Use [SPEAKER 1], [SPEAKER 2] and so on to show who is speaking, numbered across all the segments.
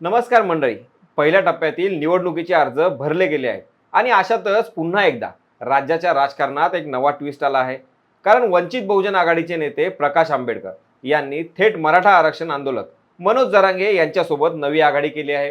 [SPEAKER 1] नमस्कार मंडळी. पहिल्या टप्प्यातील निवडणुकीचे अर्ज भरले गेले आहेत. आणि अशातच पुन्हा एकदा राज्याच्या राजकारणात एक नवा ट्विस्ट आला आहे. कारण वंचित बहुजन आघाडीचे नेते प्रकाश आंबेडकर यांनी थेट मराठा आरक्षण आंदोलक मनोज जरांगे यांच्यासोबत नवी आघाडी केली आहे.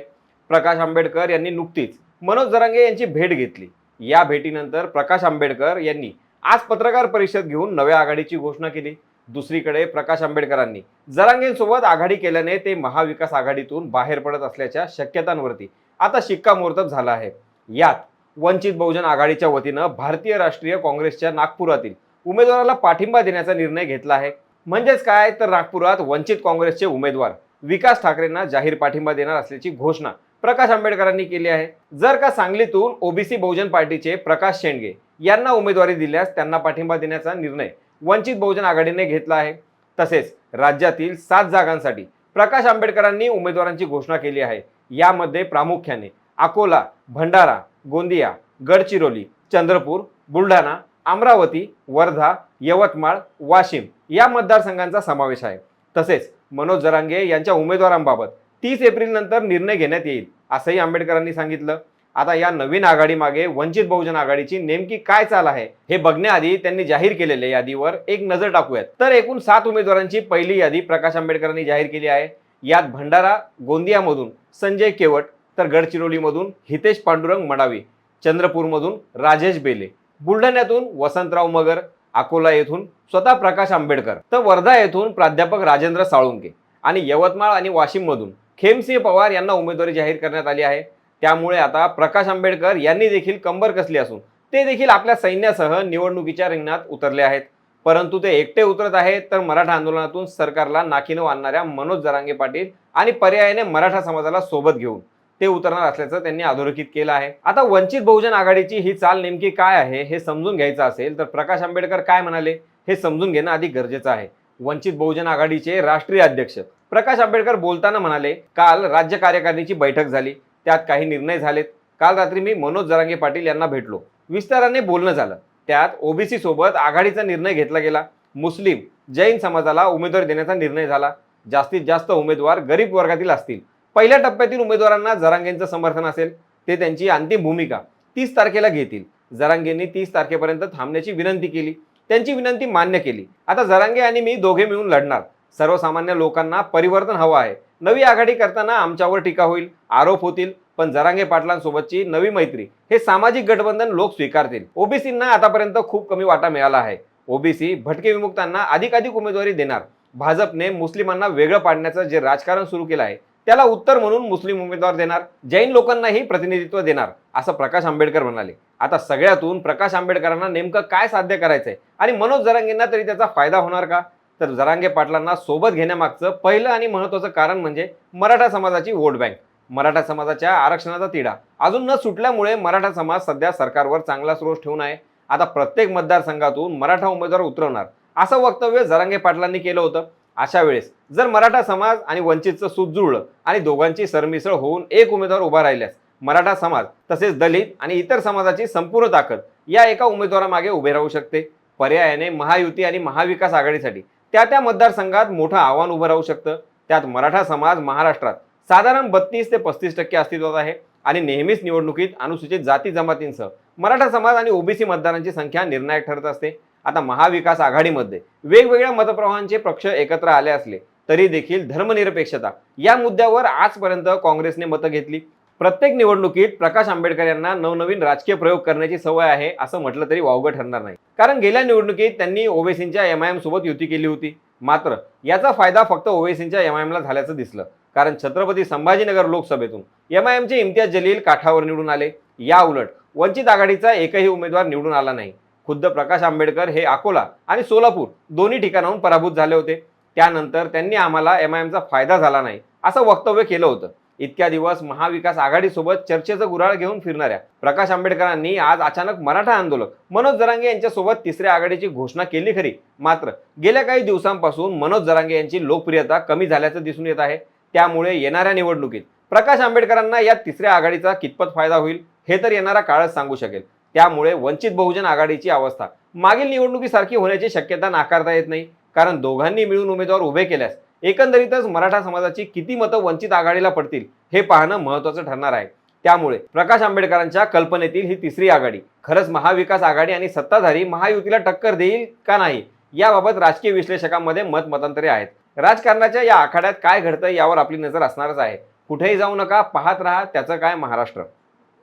[SPEAKER 1] प्रकाश आंबेडकर यांनी नुकतीच मनोज जरांगे यांची भेट घेतली. या भेटीनंतर प्रकाश आंबेडकर यांनी आज पत्रकार परिषद घेऊन नव्या आघाडीची घोषणा केली. दुसरीकडे प्रकाश आंबेडकरांनी. जरांगेंसोबत आघाडी केल्याने ते महाविकास आघाडीतून बाहेर पडत असल्याच्या शक्यतांवरती. आता शिक्कामोर्तब झाला आहे. यात वंचित बहुजन आघाडीच्या वतीनं भारतीय राष्ट्रीय काँग्रेसच्या नागपुरातील उमेदवाराला पाठिंबा देण्याचा निर्णय घेतला आहे. म्हणजेच काय? तर नागपुरात वंचित काँग्रेसचे उमेदवार विकास ठाकरेंना जाहीर पाठिंबा देणार असल्याची घोषणा प्रकाश आंबेडकरांनी केली आहे. जर का सांगलीतून ओबीसी बहुजन पार्टीचे प्रकाश शेंडगे यांना उमेदवारी दिल्यास त्यांना पाठिंबा देण्याचा निर्णय वंचित बहुजन आघाडीने घेतला आहे. तसेच राज्यातील सात जागांसाठी प्रकाश आंबेडकरांनी उमेदवारांची घोषणा केली आहे. यामध्ये प्रामुख्याने अकोला भंडारा गोंदिया गडचिरोली चंद्रपूर बुलढाणा अमरावती वर्धा यवतमाळ वाशिम या मतदारसंघांचा समावेश आहे. तसेच मनोज जरांगे यांच्या उमेदवारांबाबत तीस एप्रिल नंतर निर्णय घेण्यात येईल असंही आंबेडकरांनी सांगितलं. आता या नवीन आघाडीमागे वंचित बहुजन आघाडीची नेमकी काय चाल आहे हे बघण्याआधी त्यांनी जाहीर केलेल्या यादीवर एक नजर टाकूयात. तर एकूण सात उमेदवारांची पहिली यादी प्रकाश आंबेडकरांनी जाहीर केली आहे. यात भंडारा गोंदियामधून संजय केवट तर गडचिरोलीमधून हितेश पांडुरंग मडावी चंद्रपूरमधून राजेश बेले बुलढाण्यातून वसंतराव मगर अकोला येथून स्वतः प्रकाश आंबेडकर तर वर्धा येथून प्राध्यापक राजेंद्र साळुंके आणि यवतमाळ आणि वाशिममधून खेमसिंह पवार यांना उमेदवारी जाहीर करण्यात आली आहे. त्यामुळे आता प्रकाश आंबेडकर यांनी देखील कंबर कसली असून ते देखील आपल्या सैन्यासह निवडणुकीच्या रिंगणात उतरले आहेत. परंतु ते एकटे उतरत आहेत तर मराठा आंदोलनातून सरकारला नाकीनव आणणाऱ्या मनोज जरांगे पाटील आणि पर्यायाने मराठा समाजाला सोबत घेऊन ते उतरणार असल्याचं त्यांनी अधोरेखित केलं आहे. आता वंचित बहुजन आघाडीची ही चाल नेमकी काय आहे हे समजून घ्यायचं असेल तर प्रकाश आंबेडकर काय म्हणाले हे समजून घेणं अधिक गरजेचं आहे. वंचित बहुजन आघाडीचे राष्ट्रीय अध्यक्ष प्रकाश आंबेडकर बोलताना म्हणाले काल राज्य कार्यकारिणीची बैठक झाली. त्यात काही निर्णय झालेत. काल रात्री मी मनोज जरांगे पाटील यांना भेटलो. विस्ताराने बोलणं झालं. त्यात ओबीसी सोबत आघाडीचा निर्णय घेतला गेला. मुस्लिम जैन समाजाला उमेदवार देण्याचा निर्णय झाला. जास्तीत जास्त उमेदवार गरीब वर्गातील असतील. पहिल्या टप्प्यातील उमेदवारांना जरांगेंचं समर्थन असेल. ते त्यांची अंतिम भूमिका तीस तारखेला घेतील. जरांगेंनी तीस तारखेपर्यंत थांबण्याची विनंती केली. त्यांची विनंती मान्य केली. आता जरांगे आणि मी दोघे मिळून लढणार. सर्वसामान्य लोकांना परिवर्तन हवं आहे. नवी आघाडी करताना आमच्यावर टीका होईल आरोप होतील पण जरांगे पाटलांसोबतची नवी मैत्री हे सामाजिक गठबंधन लोक स्वीकारतील. ओबीसींना आतापर्यंत खूप कमी वाटा मिळाला आहे. ओबीसी भटके विमुक्तांना अधिकाधिक उमेदवारी देणार. भाजपने मुस्लिमांना वेगळं पाडण्याचं जे राजकारण सुरू केलं आहे त्याला उत्तर म्हणून मुस्लिम उमेदवार देणार जैन लोकांनाही प्रतिनिधित्व देणार असं प्रकाश आंबेडकर म्हणाले. आता सगळ्यातून प्रकाश आंबेडकरांना नेमकं काय साध्य करायचंय? आणि मनोज जरांगेंना तरी त्याचा फायदा होणार का? तर जरांगे पाटलांना सोबत घेण्यामागचं पहिलं आणि महत्त्वाचं कारण म्हणजे मराठा समाजाची वोट बँक. मराठा समाजाच्या आरक्षणाचा तिढा. अजून न सुटल्यामुळे मराठा समाज सध्या सरकारवर चांगलाच रोष ठेवून आहे. आता प्रत्येक मतदारसंघातून मराठा उमेदवार उतरवणार. असं वक्तव्य जरांगे पाटलांनी केलं होतं. अशा वेळेस जर मराठा समाज आणि वंचितचं सूत जुळलं आणि दोघांची सरमिसळ होऊन एक उमेदवार उभा राहिल्यास मराठा समाज तसेच दलित आणि इतर समाजाची संपूर्ण ताकद या एका उमेदवारामागे उभे राहू शकते. पर्यायाने महायुती आणि महाविकास आघाडीसाठी त्या त्या मतदारसंघात मोठं आव्हान उभं राहू शकतं. त्यात मराठा समाज महाराष्ट्रात साधारण बत्तीस ते पस्तीस टक्के अस्तित्वात आहे आणि नेहमीच निवडणुकीत अनुसूचित जाती जमातींसह मराठा समाज आणि ओबीसी मतदारांची संख्या निर्णायक ठरत असते. आता महाविकास आघाडीमध्ये वेगवेगळ्या मतप्रवाहांचे पक्ष एकत्र आले असले तरी देखील धर्मनिरपेक्षता या मुद्द्यावर आजपर्यंत काँग्रेसने मतं घेतली. प्रत्येक निवडणुकीत प्रकाश आंबेडकर यांना नवनवीन राजकीय प्रयोग करण्याची सवय आहे असं म्हटलं तरी वावगं ठरणार नाही. कारण गेल्या निवडणुकीत त्यांनी ओवेसींच्या एम आय एम सोबत युती केली होती. मात्र याचा फायदा फक्त ओवेसींच्या एम आय एमला झाल्याचं दिसलं. कारण छत्रपती संभाजीनगर लोकसभेतून एम आय एमचे इम्तियाज जलील काठावर निवडून आले. या उलट वंचित आघाडीचा एकही उमेदवार निवडून आला नाही. खुद्द प्रकाश आंबेडकर हे अकोला आणि सोलापूर दोन्ही ठिकाणाहून पराभूत झाले होते. त्यानंतर त्यांनी आम्हाला एम आय एमचा फायदा झाला नाही असं वक्तव्य केलं होतं. इतक्या दिवस महाविकास आघाडीसोबत चर्चेचं गुराळ घेऊन फिरणाऱ्या प्रकाश आंबेडकरांनी आज अचानक मराठा आंदोलक मनोज जरांगे यांच्यासोबत तिसऱ्या आघाडीची घोषणा केली खरी. मात्र गेल्या काही दिवसांपासून मनोज जरांगे यांची लोकप्रियता कमी झाल्याचं दिसून येत आहे. त्यामुळे येणाऱ्या निवडणुकीत प्रकाश आंबेडकरांना या तिसऱ्या आघाडीचा कितपत फायदा होईल हे तर येणारा काळच सांगू शकेल. त्यामुळे वंचित बहुजन आघाडीची अवस्था मागील निवडणुकीसारखी होण्याची शक्यता नाकारता येत नाही. कारण दोघांनी मिळून उमेदवार उभे केल्यास एकंदरीतच मराठा समाजाची किती मतं वंचित आघाडीला पडतील हे पाहणं महत्वाचं ठरणार आहे. त्यामुळे प्रकाश आंबेडकरांच्या कल्पनेतील ही तिसरी आघाडी खरंच महाविकास आघाडी आणि सत्ताधारी महायुतीला टक्कर देईल का नाही याबाबत राजकीय विश्लेषकांमध्ये मतमतांतरे आहेत. राजकारणाच्या या आखाड्यात काय घडतं यावर आपली नजर असणारच आहे. कुठेही जाऊ नका पाहत राहा त्याचं काय महाराष्ट्र.